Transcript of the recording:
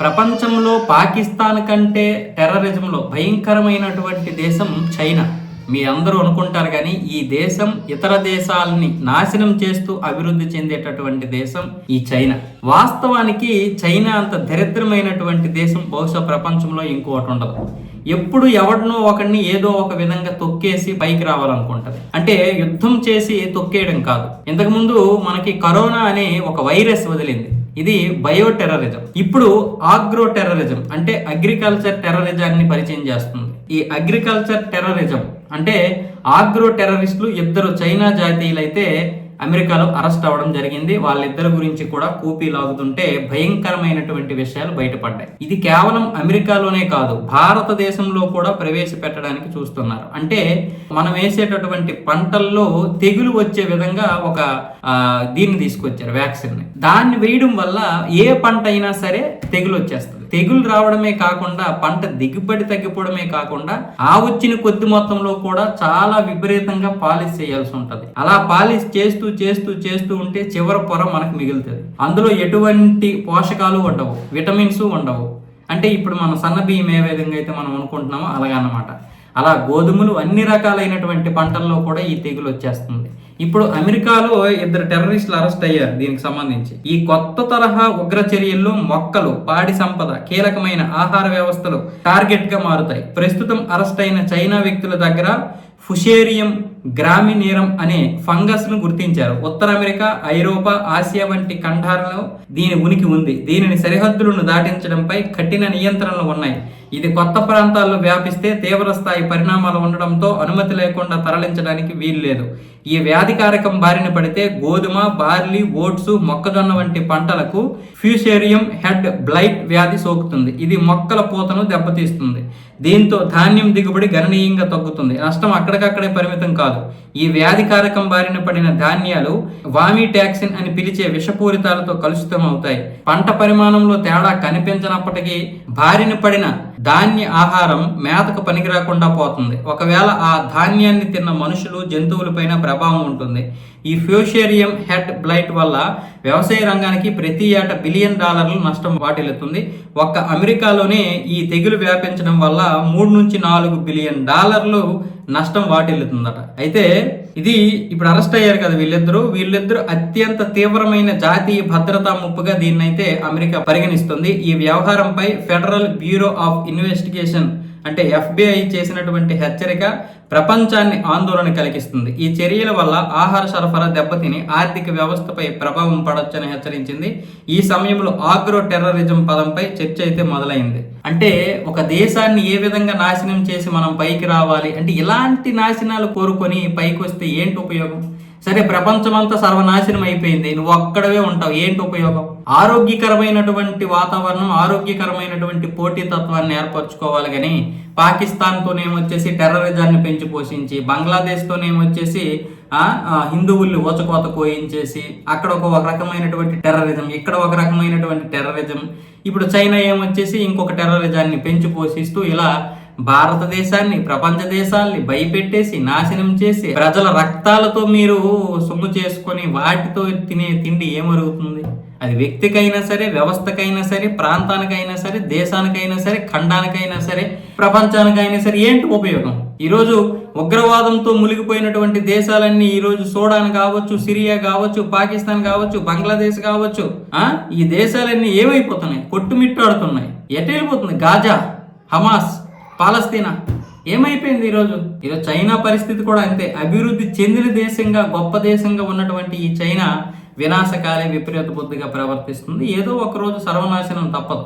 ప్రపంచంలో పాకిస్తాన్ కంటే టెర్రరిజంలో భయంకరమైనటువంటి దేశం చైనా. మీ అందరూ అనుకుంటారు కానీ ఈ దేశం ఇతర దేశాలని నాశనం చేస్తూ అభివృద్ధి చెందేటటువంటి దేశం ఈ చైనా. వాస్తవానికి చైనా అంత దరిద్రమైనటువంటి దేశం బహుశా ప్రపంచంలో ఇంకోటి ఉండదు. ఎప్పుడు ఎవడినో ఒకడిని ఏదో ఒక విధంగా తొక్కేసి పైకి రావాలనుకుంటది. అంటే యుద్ధం చేసి తొక్కేయడం కాదు. ఇంతకుముందు మనకి కరోనా అనే ఒక వైరస్ వదిలింది. ఇది బయో టెర్రరిజం ఇప్పుడు ఆగ్రో టెర్రరిజం అంటే అగ్రికల్చర్ టెర్రరిజాన్ని పరిచయం చేస్తుంది. ఈ అగ్రికల్చర్ టెర్రరిజం అంటే ఆగ్రో టెర్రరిస్టులు ఇద్దరు చైనా జాతీయులైతే అమెరికాలో అరెస్ట్ అవ్వడం జరిగింది. వాళ్ళిద్దరి గురించి కూడా కూపీ లాగుతుంటే భయంకరమైనటువంటి విషయాలు బయటపడ్డాయి. ఇది కేవలం అమెరికాలోనే కాదు భారతదేశంలో కూడా ప్రవేశపెట్టడానికి చూస్తున్నారు. అంటే మనం వేసేటటువంటి పంటల్లో తెగులు వచ్చే విధంగా ఒక దీన్ని తీసుకొచ్చారు వ్యాక్సిన్ దాన్ని వేయడం వల్ల ఏ పంట అయినా సరే తెగులు వచ్చేస్తుంది. తెగులు రావడమే కాకుండా పంట దిగుబడి తగ్గిపోవడమే కాకుండా ఆ వచ్చిన కొద్ది మొత్తంలో కూడా చాలా విపరీతంగా పాలిష్ చేయాల్సి ఉంటుంది. అలా పాలిష్ చేస్తూ చేస్తూ చేస్తూ ఉంటే చివరి పొర మనకు మిగులుతుంది. అందులో ఎటువంటి పోషకాలు ఉండవు విటమిన్స్ ఉండవు. అంటే ఇప్పుడు మన సన్న బియ్యం ఏ విధంగా అయితే మనం అనుకుంటున్నామో అలాగన్నమాట. అలా గోధుమలు అన్ని రకాలైనటువంటి పంటల్లో కూడా ఈ తెగులు వచ్చేస్తుంది. ఇప్పుడు అమెరికాలో ఇద్దరు టెర్రరిస్టులు అరెస్ట్ అయ్యారు దీనికి సంబంధించి. ఈ కొత్త తరహా ఉగ్ర చర్యల్లో మొక్కలు పాడి సంపద కీలకమైన ఆహార వ్యవస్థలు టార్గెట్గా మారుతాయి. ప్రస్తుతం అరెస్ట్ అయిన చైనా వ్యక్తుల దగ్గర ఫుషేరియం గ్రామినేరం అనే ఫంగస్ను గుర్తించారు. ఉత్తర అమెరికా ఐరోపా ఆసియా వంటి ఖండాలలో దీని ఉనికి ఉంది. దీనిని సరిహద్దులను దాటించడంపై కఠిన నియంత్రణలు ఉన్నాయి. ఇది కొత్త ప్రాంతాల్లో వ్యాపిస్తే తీవ్ర స్థాయి పరిణామాలు ఉండడంతో అనుమతి లేకుండా తరలించడానికి వీలు లేదు. ఈ వ్యాధికారకం బారిన పడితే గోధుమ బార్లీ ఓట్స్ మొక్కజొన్న వంటి పంటలకు ఫ్యూషేరియం హెడ్ బ్లైట్ వ్యాధి సోకుతుంది. ఇది మొక్కల పూతను దెబ్బతీస్తుంది. దీంతో ధాన్యం దిగుబడి గణనీయంగా తగ్గుతుంది. నష్టం అక్కడికక్కడే పరిమితం కాదు. ఈ వ్యాధికారకం బారిన పడిన ధాన్యాలు వామిటాక్సిన్ అని పిలిచే విషపూరితాలతో కలుషితం అవుతాయి. పంట పరిమాణంలో తేడా కనిపించనప్పటికీ బారిన పడిన ధాన్య ఆహారం మేతకు పనికి రాకుండా పోతుంది. ఒకవేళ ఆ ధాన్యాన్ని తిన్న మనుషులు జంతువులపైన ప్రభావం ఉంటుంది. ఈ ఫ్యూషేరియం హెడ్ బ్లైట్ వల్ల వ్యవసాయ రంగానికి ప్రతి ఏట బిలియన్ డాలర్లు నష్టం వాటిల్లుతుంది. ఒక్క అమెరికాలోనే ఈ తెగులు వ్యాపించడం వల్ల మూడు నుంచి నాలుగు బిలియన్ డాలర్లు నష్టం వాటిల్లుతుందట. అయితే ఇది ఇప్పుడు అరెస్ట్ అయ్యారు కదా వీళ్ళిద్దరూ. వీళ్ళిద్దరూ అత్యంత తీవ్రమైన జాతీయ భద్రతా ముప్పుగా దీన్నైతే అమెరికా పరిగణిస్తుంది. ఈ వ్యవహారంపై ఫెడరల్ బ్యూరో ఆఫ్ ఇన్వెస్టిగేషన్ అంటే ఎఫ్బిఐ చేసినటువంటి హెచ్చరిక ప్రపంచాన్ని ఆందోళన కలిగిస్తుంది. ఈ చర్యల వల్ల ఆహార సరఫరా దెబ్బతిని ఆర్థిక వ్యవస్థపై ప్రభావం పడొచ్చని హెచ్చరించింది. ఈ సమయంలో ఆగ్రో టెర్రరిజం పదంపై చర్చ అయితే మొదలైంది. అంటే ఒక దేశాన్ని ఏ విధంగా నాశనం చేసి మనం పైకి రావాలి? అంటే ఇలాంటి నాశనాలు కోరుకొని పైకి వస్తే ఏంటి ఉపయోగం? సరే ప్రపంచమంతా సర్వనాశనం అయిపోయింది. నువ్వు ఒక్కడవే ఉంటావు. ఏంటి ఉపయోగం? ఆరోగ్యకరమైనటువంటి వాతావరణం ఆరోగ్యకరమైనటువంటి పోటీతత్వాన్ని ఏర్పరచుకోవాలి కానీ పాకిస్తాన్తోనేమొచ్చేసి టెర్రరిజాన్ని పెంచి పోషించి బంగ్లాదేశ్తోనేమొచ్చేసి హిందువుల్ని ఊచకోత కోయించేసి అక్కడ ఒక రకమైనటువంటి టెర్రరిజం ఇక్కడ ఒక రకమైనటువంటి టెర్రరిజం. ఇప్పుడు చైనా ఏమొచ్చేసి ఇంకొక టెర్రరిజాన్ని పెంచి పోషిస్తూ ఇలా భారతదేశాన్ని ప్రపంచ దేశాల్ని భయపెట్టేసి నాశనం చేసి ప్రజల రక్తాలతో మీరు సొమ్ము చేసుకొని వాటితో తినే తిండి ఏమరుగుతుంది? అది వ్యక్తికైనా సరే వ్యవస్థకైనా సరే ప్రాంతానికైనా సరే దేశానికైనా సరే ఖండానికైనా సరే ప్రపంచానికైనా సరే ఏంటి ఉపయోగం? ఈరోజు ఉగ్రవాదంతో మునిగిపోయినటువంటి దేశాలన్నీ ఈరోజు సూడాన్ కావచ్చు సిరియా కావచ్చు పాకిస్తాన్ కావచ్చు బంగ్లాదేశ్ కావచ్చు ఆ? ఈ దేశాలన్నీ ఏమైపోతున్నాయి? కొట్టుమిట్టాడుతున్నాయి. ఎటు వెళ్ళిపోతుంది గాజా హమాస్ పాలస్తీనా? ఏమైపోయింది ఈరోజు? ఈరోజు చైనా పరిస్థితి కూడా అంతే. అభివృద్ధి చెందిన దేశంగా గొప్ప దేశంగా ఉన్నటువంటి ఈ చైనా వినాశకాలే విపరీత బుద్ధిగా ప్రవర్తిస్తుంది. ఏదో ఒక రోజు సర్వనాశనం తప్పదు.